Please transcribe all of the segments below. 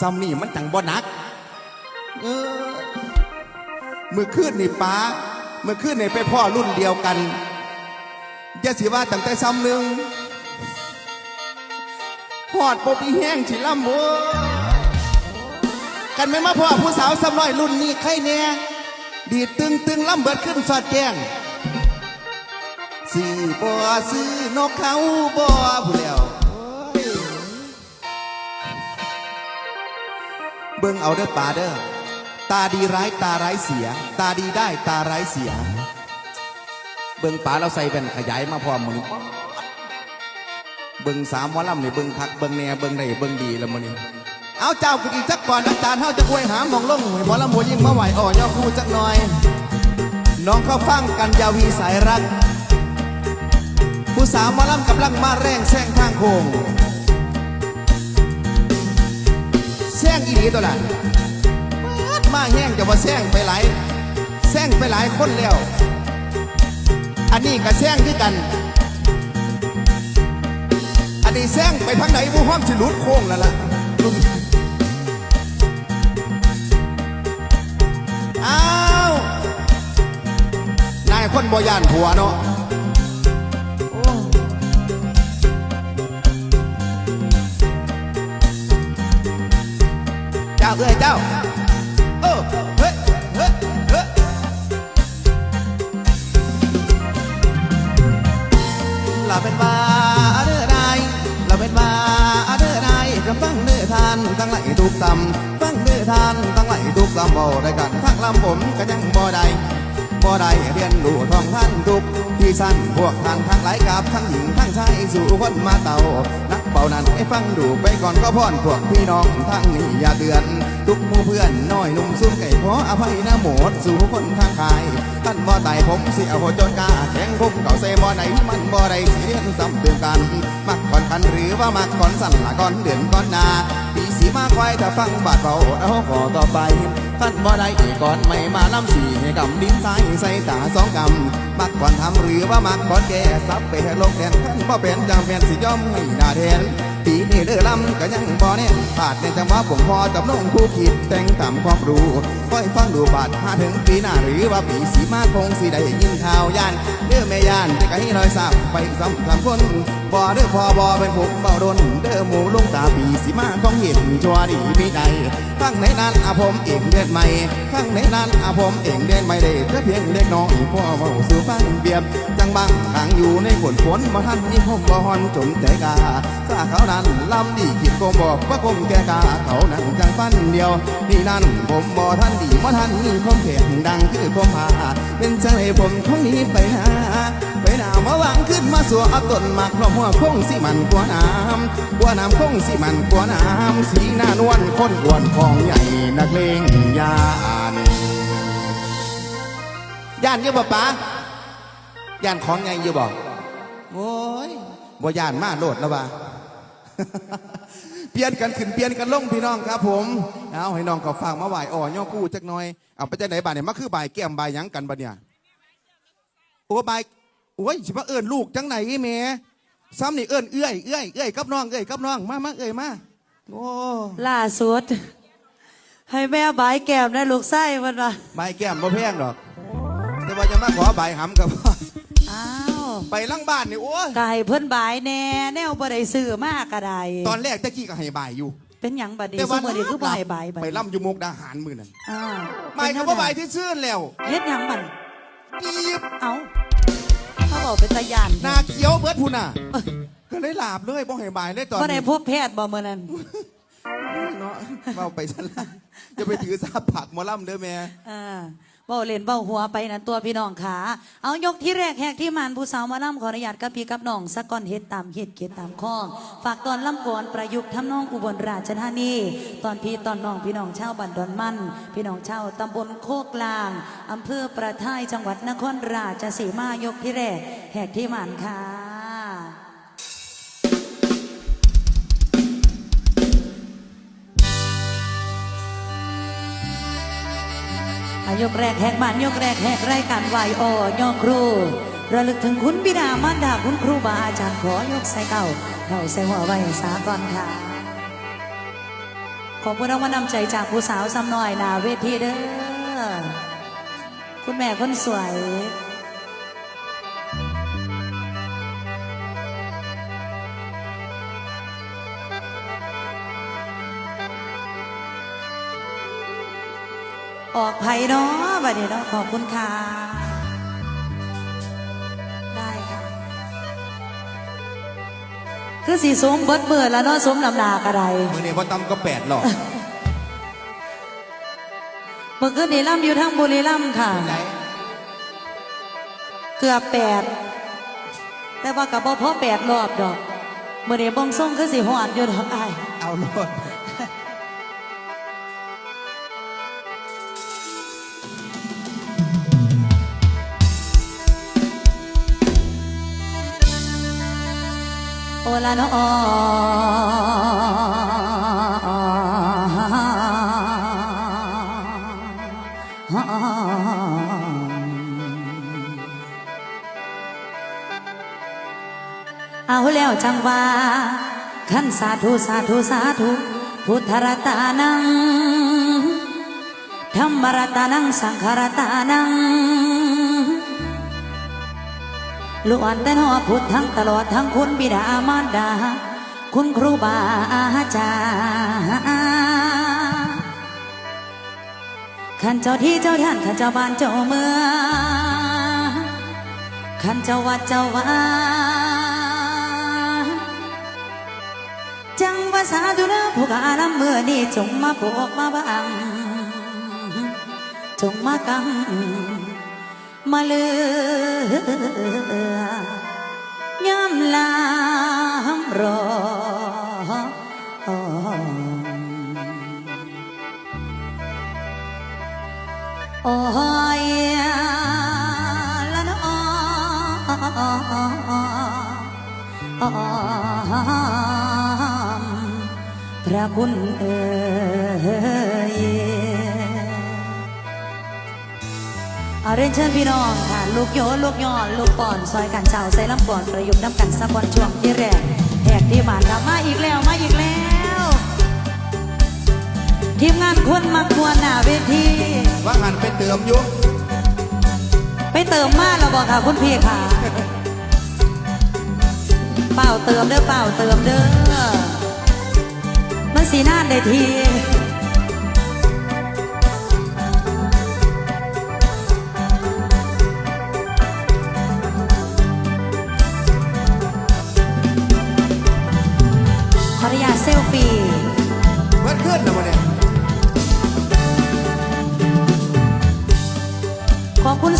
ซ้ำนี่มันจังบ่หนัก เออมือขึ้นนี่ป้ามือขึ้นนี่ไปพ่อรุ่นเดียวกันย่าสิว่าตั้งแต่ซ้ำหนึ่งหอดปบีแห้งฉิล่ำโวกันไม่มาพ่อผู้สาวซ้ำน้อยรุ่นนี้ใครเนี่ยดีตึงตึงล่ำเบิดขึ้นสอดแจ้งซื้อบ่ซื้อนกเขาบ่ผู้แล้ว เบิ่งเอาเด้อป่าเด้อตาดีร้ายตาร้ายเสีย ตาดีได้ตาร้ายเสีย เบิ่งป่าเราใส่เป็นขยายมาพร้อมมือนเบิ่งสามหมอลำนี่เบิ่งคักเบิ่งแหน่เบิ่งได้เบิ่งดีแล้วมือนี้เอาเจ้ากันอีกจักก่อนอาจารย์เฮาจะอวยหามองลงห้หมอลำหัวยิ่งมาไหวอ่อย่อคู่จักหน่อย น้องเขาฟังกันยาวีสายรัก ผู้สาวหมอลำกำลังมาแรงแซงทางโค้ง งอีหลีตัวละมาแห้งจะมาแซงไปหลายแซงไปหลายคนแล้ว อันนี้ก็แซงด้วยกัน อันนี้แซงไปทางไหนผู้ห้อมสิลุดโค้งแล้วล่ะรุ่นอ้าวนายคนบ่ยานผัวเนาะ เจ้าเอ้ยเจ้าเออเฮ้เฮ้เฮ้เราเป็นว่าเด้อไรเราเป็นว่าเด้อไรจะฟังเนื้อทานตั้งไหลทุกซ้ำฟังเนื้อทานตั้งไหลทุกซ้ำบ่ได้กันทั้งลำผมก็ยังบ่ได้บ่ได้เรียนรู้ท่องท่านทุกที่สั้นพวกท่านทั้งหลายกับทั้งหญิงทั้งชายสู่คนมาเต่านัก เป่านั้นให้ฟังดูไปก่อนก็พ่อนพวกพี่น้องทั้งนี้อย่าเตือน ทุกมู่เพื่อนน้อยหนุ่มซุ้มไก่ขออภัยนะหมดสู่คนทางกาย ท่านบ่ไต่ผมเสียหัวจนกล้าแข็งคุกเก่าเซบ่ไหนมันบ่ได้เสียนซ้ำเตือนกัน มักก่อนคันหรือว่ามักก่อนสั่นละก่อนเดือนก่อนนา ปีสีมาควายถ้าฟังบาดเบาเอาขอต่อไปท่านบ่ได้อีกก่อนไม่มาล้ำสีให้กำดินซ้ายใส่ตาสองกำมักก่อนทำหรือว่ามักก่อนแก่ซับไปให้ลงแดนท่านบ่เป็นจังเป็นสิยอมให้หน้าแทนปีนี้เลือลำก็ยังบ่เน่ขาดในจังหวะผมพอจับน้องคู่คิดแต่งตามความรู้ คอยฟังดูบาดหาถึงปีหน้าหรือว่าปีสีมาคงสิได้ยินข่าวย่านเด้อแม่ย่านจะไกลรอยสับไปสำคัญคนบ่อเด้อพอบ่อเป็นผมเบาดนเด้อหมูลุงตาปีสีมาของเห็นชัวดีมีใดข้างในนั้นอาผมเองเด็ดใหม่ข้างในนั้นอาผมเองเด็ดใหม่ได้แต่เพียงเล็กน้อยพ่อเบาสู่ฟังเบียบจังบังทางอยู่ในฝนฝนมาทันนี่ผมบ่ฮอนจนใจกาถ้าเขานั้นลำดีคิดคงบอกว่าคงแก่กาเขานั้นจังฟันเดียวนี่นั่นผมบ่ท่านดีมาท่านนี่ผมเพียงดังคือผมหาเป็นจังให้ผมคงนี้ไปหาไปหนาวมาหวังขึ้นมาสัวเอาต้นหมากเพราะหัวคงสิมันกว่าน้ำกว่าน้ำคงสิมันกว่าน้ำสีหน้านวลคนอ้วนของใหญ่นักเลงยานย่านเยอะบ่ปะย่านของใหญ่เยอะบ่โอ้ยบ่ย่านมาโลดแล้วบ่า เปลี่ยนกันขึ้นเปลี่ยนกันลงพี่น้องครับ ผมเอาให้น้องก็ฟังมาไหวอ่อย่อกู้จักหน่อยเอาไปจากไหนบ่าเนี่ยมาคือบ่ายแก้มบ่ายหยังกันบ่เนี่ยโอ้บ่ายโอ้ยสิมาเอิ้นลูกจังไหนแหม่ซ้ำนี่เอิ้นเอื้อยเอื้อยเอื้อยกับน้องเอื้อยกับน้องมามาเอื้อยมาโอ้ล่าสุด ให้แม่บายแก้มได้ลูกไส้มันว่าบ่ายแก้มบ่แพงดอก แต่ว่าจะมาขอบ่ายหำกับพ่ออ้าว ไปหลังบ้านนี่โอ้ยไก่เพิ่นบายแน่แนวบ่ได้ซื้อมากก็ได้ตอนแรกตะกี้ก็ให้บ่ายอยู่ เป็นหยังบัดนี้แต่ซุว่ามื้อนี้คือบ่ให้บายบัดไปนี้ล่ำอยู่มุกดาหารมือนั่นอ้าวบ่ายก็บ่บ่ายที่ซื่นแล้วเฮ็ดหยังบัดปีบเอ้าเขาบอกเป็นตาย่านหนาเขียวเบิดพุ่นน่ะ ก็เลยหลาบเลยบ่ให้บายเลยตอนบ่ได้นี้พบแพทย์บ่มื้อนั้น เนาะเว้าไปซะละจะไปถือซาผักหมอลำเด้อแม่ อ่า เว้าเล่นเว้าหัวไปนั่นตัวพี่น้องขาเอายกที่แรกแหกที่มานผู้สาวมาล่ำขออนุญาตกับพี่กับน้องสักก้อนเฮ็ดตามเฮ็ดเขียนตามข้องฝากตอนล่ำก่อนประยุกต์ทำนองอุบลราชธานีตอนพี่ตอนน้องพี่น้องชาวบันดอนมันพี่น้องชาวตำบลโคกลางอำเภอประทายจังหวัดนครราชสีมายกที่แรกแหกที่มานค่ะ ยกแรกแหกบ้านยกแรกแหกรายการไหวโอยอครู ระลึกถึงคุณบิดามารดาคุณครูบาอาจารย์ขอยกใส่เก่าเก่าใส่หัวไว้สาก่อนค่ะ ขอบคุณรางวัลนำใจจากผู้สาวซ้ำหน่อยนาเวทีเด้อคุณแม่คนสวย ออกไผ่เนาะบัดนี้เนาะขอบคุณค่ะ ได้ค่ะ คือสีสมเบิดเบิดแล้วเนาะสมลำหนากระไรมือนี้ว่าตำก็แปดหรอกเมื่อคืนนี้ล่ำอยู่ทั้งบุรีรัมย์ค่ะไหนเกือบแปด แต่ว่ากับพ่อแปดรอบดอกเมื่อนี้บงส่งคือสีหอดอยู่ดอกไอายเอาโลด ลานอเอาแล้วจังว่าขันสาธุสาธุสาธุพุทธรัตานังธรรมรัตานังสังขรัตานัง ล้วนแต่นอพุทธทั้งตลอดทั้งคุณบิดามารดา คุณครูบาอาจารย์ขันเจ้าที่เจ้าท่านขันเจ้าบ้านเจ้าเมืองขันเจ้าวัดเจ้าวาจังว่าสาธุเด้อผู้กาลำเมื่อนี้จงมาโปกมาบังจงมากัง มาเลือย่ำลามรอโอ้ยละนอพระคุณเอ่ เอาเรียนเชิญพี่น้องค่ะ ลูกโยนลูกย่อลูกป่อนซอยกันเจ้าใส่ลำก่อนประยุกต์น้ำกันสักวันช่วงที่แรกแหกที่บ้านเรามาอีกแล้วมาอีกแล้ว ทีมงานคนมาควรหน้าเวทีว่างันไปเติมอยุไปเติมมาแล้วบอกค่ะคุณพี่ค่ะเปล่าเติมเด้อเปล่าเติมเด้อมันสีน่านได้ที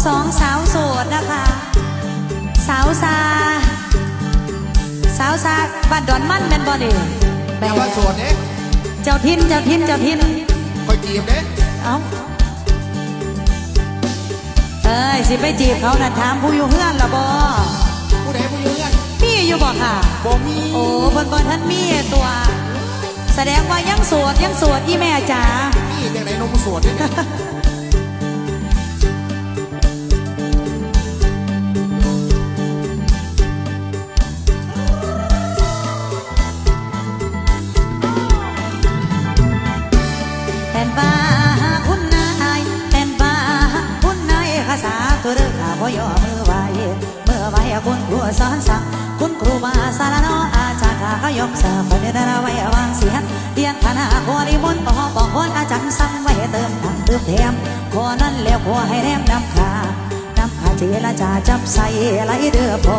สองสาวโสดนะคะ สาวซา สาวซาบ้านดอนมั่นเป็นบอดีอย่าว่าโสดเด้เจ้าทินเจ้าทินเจ้าทินคอยจีบเด้เอาเอ้ยสิไปจีบเขาน่ะถามผู้อยู่เฮือนละบอผู้ใดผู้อยืนมีอยู่บ่ค่ะบ่มีโอ้เพิ่นบ่ท่านมีตัว แสดงว่ายังโสดยังโสดอีแม่จ๋ามีจังไหนนมโสดเนี่ย บ่ยอมือไหวเมื่อไหวคุณครูสอนสั่งคุณครูบาสารนออาจารย์ข้าเขายกเสอคนเดาไว้วางเสียงเรียนคณะขอริมนต์ปอบอกคนอาจารย์สั่งไว้เติมทำเติมแถมขอนั้นแล้วขอให้แนมนำค่าน้ำขาเจรจาจับใส่ไหลเดือพอ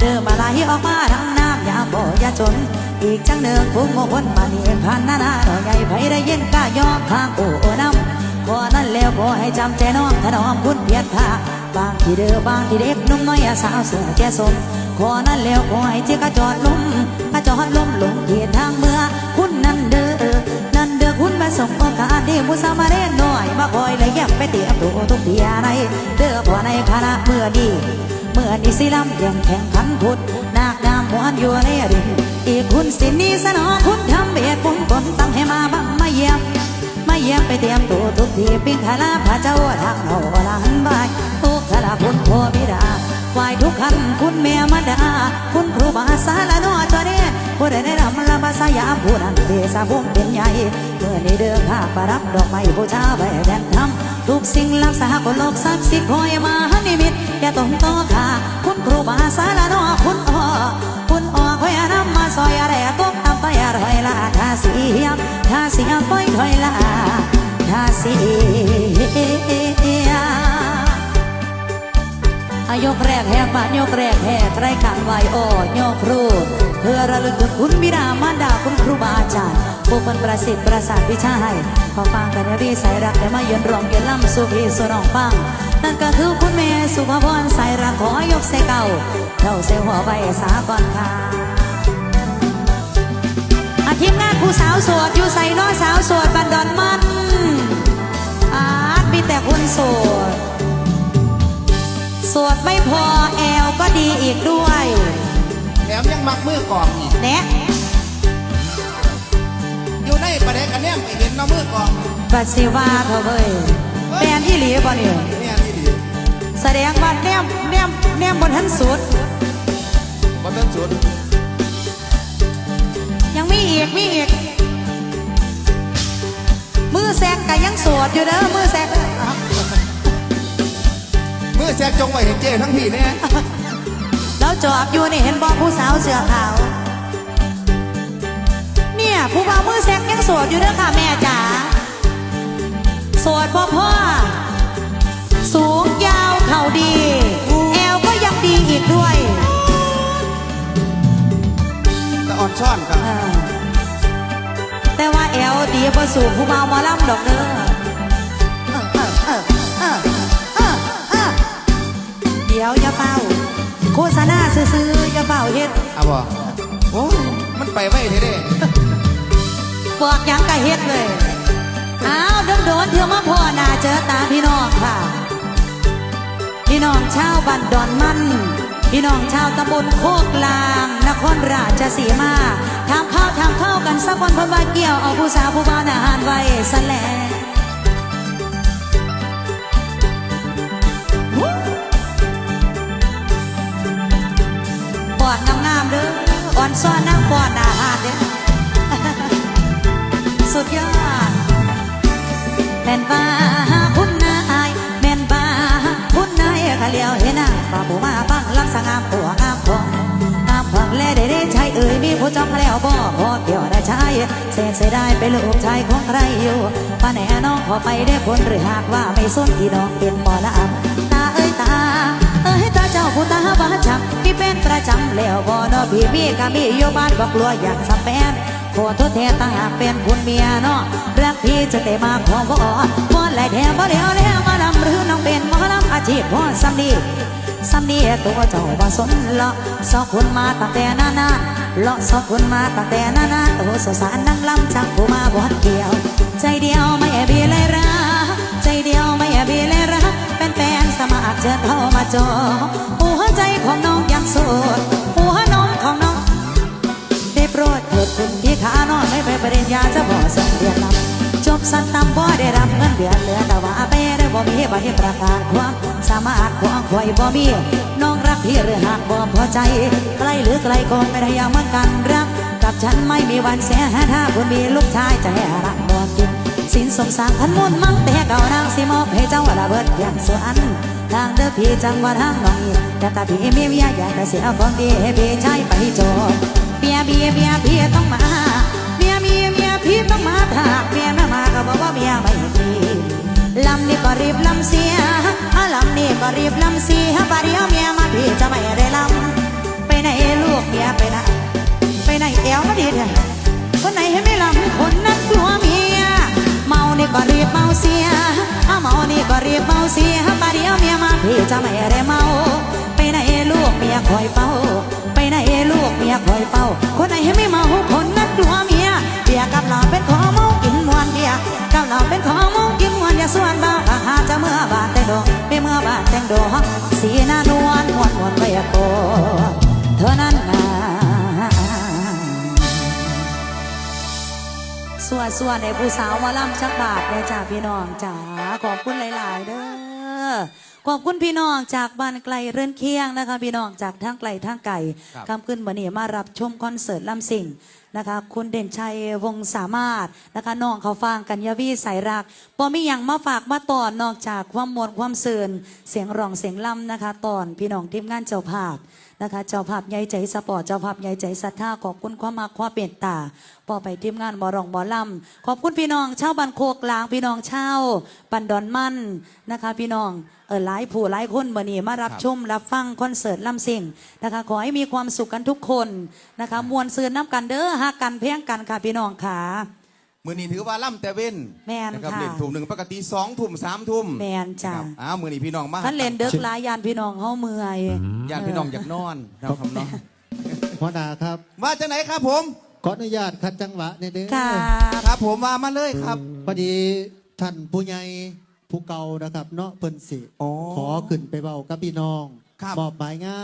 เดิมมาไหลออกมาทั้งน้ำยาบ่อยาจน อีกจังเดิมพุ่งโมวนมานียนพันนานาหน่อยใหญ่ไผได้ยินก้ายอมข้างโอ้น้ำขอนั้นแล้วขอให้จำใจน้องถนอมคุณเพียรท่า บางที่เด้อบางที่เด็กนุ่มน้อยสาวเสือแก่สมขอนั้นแล้วขอให้เจ้ากระจอดลมกระจอดลมลงเทียนทางเมื่อคุณนั้นเด้อนั่นเด้อคุณมาส่งโอกาสที่มุสามาเรนหน่อยมาคอยและแยบไปเตรียมตัวทุกเทียในเด้อพอในคณะเมื่อดีเมื่อนี้สิลำเรียงแข่งขันพุทธนาคน้ำมวนอยู่ในริมอีกคุณสินี้สนอคุณทำเบียดคุณคนตั้งให้มาบังมาเยี่ยมมาเยี่ยมไปเตรียมตัวทุกทีปิ้งขลาพระเจ้าทางเอาลานบาย ทุกขลาคุณพ่อบิดาไหวทุกขันคุณแม่มาดา คุณครูบาสารนอจอเดผู้ใดได้รำละภาษายามผู้นั้นเดชะบุ้งเป็นใหญ่เมื่อนี้เดินข้าประรับดอกไม้บูชาไว้แดนทำทุกสิ่งรักษาคนโลกศักสิคอยมานิมิตอย่าต้องต่อค่ะคุณครูบาสารนอคุณอ้อคุณอ้อคอยนำมาซอยอะไรตกตำไปอร่อยละท่าเสียบท่าเสียบปอยถอยละท่าเสีย อายกแรกแหกบานยกแรกแหกไรการไหวโอยกครูเพื่อระลึกถึงคุณบิดามารดาคุณครูบาอาจารย์ผู้คนประสิทธิ์ประสาทวิชาให้ขอฟังกันนะพี่สายรักได้มาเยือนรวมเกียรติล่ำสู่พี่สู่น้องฟัง นั่นก็คือคุณแม่สุภาพรสายรักขอยกเสเก่าเท่าเสหัวใบสาก่อนค่ะอาทีมงานผู้สาวสวดอยู่ใส่น้อสาวสวดบันดอนมันอาร์ตมีแต่คนโสด สวดไม่พอแอลก็ดีอีกด้วย แถมยังมักมือกองอีกแนะอยู่ในประเด็นกันเนี่ยไม่เห็นเนาะมือกองบัดสิว่าเถอะเว้ยแฟนที่หลีบ่เนี่ยเนี่ยนี่ดีแสดงว่าแนมแนมแนมบนทันสุดบ่ต้นสุดยังมีอีกมีอีกมือแซกก็ยังสวดอยู่เด้อมือแซกอ้าว มือแซกจงไว้เห็นเจ้ทั้งพี่เนี่ยแล้วจอบอยู่นี่เห็นบอผู้สาวเสื้อขาว เนี่ย ผู้บ่าวมือแซกยังสวดอยู่เด้อค่ะแม่จ๋าสวดพ่อพ่อ สูงยาวเข่าดี แอลก็ยังดีอีกด้วยแต่อ่อนช้อนครับเออแต่ว่าแอลดีกว่าสูงผู้เมาหมาล่ำดอกเด้อเอ ดี๋ยวอย่าเป่าโฆษณาซื้อๆอย่าเป่าเฮ็ดเอาบ่โอ้ยมันไปไว้เท่เด้บอกหยังกะเฮ็ดเลยอ้าวโดนโดนๆเที่ยวมาพ่อหน้าเจอตาพี่น้องค่ะ พี่น้องชาวบ้านดอนมัน พี่น้องชาวตำบลโคกลาง นครราชสีมาทำข้าวทำข้าวกันสักวันเพิ่นว่าเกี่ยวเอาผู้สาวผู้บ่าวอาหารไว้สแลป อนซ้อนนั่งปอดอาหารเด้อสุดยอดแม่นบ้าคุณนายแม่นบ้าคุณนายขาเลียวเห็นหน้าป้าผู้มาบังลักษงามตัวงามของงามของแลได้ได้ใช้เอ่ยมีผู้จองแล้วบ่พอเกี่ยวได้ใช้เสียเสียได้เป็นลูกชายของใครอยู่ป้าแหน่น้องขอไปได้ผลหรือหากว่าไม่สนที่น้องเป็นหมอละอำ ผู้ตาบ้านชักพี่เป็นประจำแล้วบ่นอพี่มีก็มีอยู่บ้านบอกกลัวอยากสับแฟนขอโทษแทนตาหากเป็นคุณเมียเนาะรักพี่จะได้มาขอบ่บ่แลแถมบ่เดียวแล้วมาลำหรือน้องเป็นหมอลำอาชีพพ่อสำนีสำนีตัวเจ้าบ่สนละสองคนมาตั้งแต่นานๆละสองคนมาตั้งแต่นานๆโอ้สงสารนั่งลำจักผู้มาบ่เดียว ใจเดียวไม่เบีเลยรักใจเดียวไม่เบีเลยรัก ฟนสมัครเชิญเข้ามาจอหัวใจของน้องยังโสดหัวน้องของน้อง ได้โปรดเถิดคุณพี่ขานอนไม่ไปปริญญาจะบ่ส่งเรียนลำจบสันตำบ่ได้รับเงินเดือนเหลือแต่ว่าไปได้บ่มีบ่ให้ประกาศความสามารถของข่อยบ่มีน้องรักพี่หรือหากบ่พอใจใกล้หรือไกลก็ไม่ได้อยากเหมือนกันรัก กับฉันไม่มีวันเสียถ้าคุณมีลูกชายจะให้รัก สินสมสางพันมุนมังแต่เก่านางสิมอบให้เจ้าละเบิดอย่างสวนทางเด้อพี่จังหวัดทางน้องอีแต่ตาพี่มีเมียอยากจะเสียของดีให้พี่ใช้ไปจรเมียเมียเมียพี่ต้องมาเมียเมียเมียพี่ต้องมาถากเมียไม่มาก็บอกว่าเมียไม่ดีลำนี่ก็รีบลำเสียลำนี่ก็รีบลำเสียปาเดียวเมียมาพี่จะไม่ได้ลำไปไหนลูกเมียไปไหนไปไหนแอวมาดีเถอะคนไหนให้ไม่ลำคนนั้นกลัวเมีย นี่ก็รีบเมาเสียอะเมานี่ก็รีบเมาเสียปาเดียวเมียมาพี่จะไม่ได้เมา ไปไหนลูกเมียคอยเฝ้า ไปไหนลูกเมียคอยเฝ้า คนไหนให้ไม่เมาคนนั้นกลัวเมียเบียกับเหลาเป็นของเมากินมวนเบียกับเหลาเป็นของเมากินมวนอย่าส่วนบ้าข้าหาจะเมื่อบานแต่งดอกไปเมื่อบานแต่งดอกสีหน้านวลมวนมวนไว้โกเท่านั้น ส่วนส่วนในผู้สาวหมาล่ำชักบาทเลยจ้าพี่น้องจ๋าขอบคุณหลาย ๆ เด้อขอบคุณพี่น้องจากบ้านไกลเรือนเคียงนะคะ พี่น้องจากทางไกลทางไกลครับคำขึ้นวันนี้มารับชมคอนเสิร์ตลำสิงนะคะ คุณเด่นชัยวงศ์สามารถนะคะน้องเขาฟางกัญญาวีสายรักพอมีอย่างมาฝากมาตอนนอกจากความมวลความเสื่นเสียงร้องเสียงล่ำนะคะ ตอนพี่น้องทีมงานเจ้าภาพ นะคะ เจ้าภาพใหญ่ใจสปอร์ตเจ้าภาพใหญ่ใจศรัทธาขอบคุณความมาความเปลี่ยนตาพอไปทีมงานบอรองบอลำขอบคุณพี่น้องชาวบันโคกลางพี่น้องชาวปันดอนมั่นนะคะ พี่น้องเออหลายผู้หลายคนมื่อนี้มารับรบชมรับฟังคอนเสิร์ตลำซิ่งนะคะขอให้มีความสุขกันทุกคนนะคะมวลซืนน้ำกันเด้อฮักกันเพียงกันค่ะพี่น้องค่ะ มือนี้ถือว่าล่ำแต่เว้นแม่นนะครับค่ะ เล่นทุ่มหนึ่งปกติสองทุ่มสามทุ่มแมนจ้าครับอ้าวมือนี้พี่น้องมาขันเล่นเด็กหลายยานพี่น้องเฮาเมื่อยญาติพี่น้องอยากนอนนะครับเนาะพ่อดาครับ ว่าจะไหนครับผม ขออนุญาตคัดจังหวะในอยเด้อค่ะครับผมมามาเลยครับ พอดีท่านผู้ใหญ่ผู้เก่านะครับ เนาะเพิ่นสิ อ๋อขอขึ้นไปเบากับพี่น้องครับ มอบหมายงาน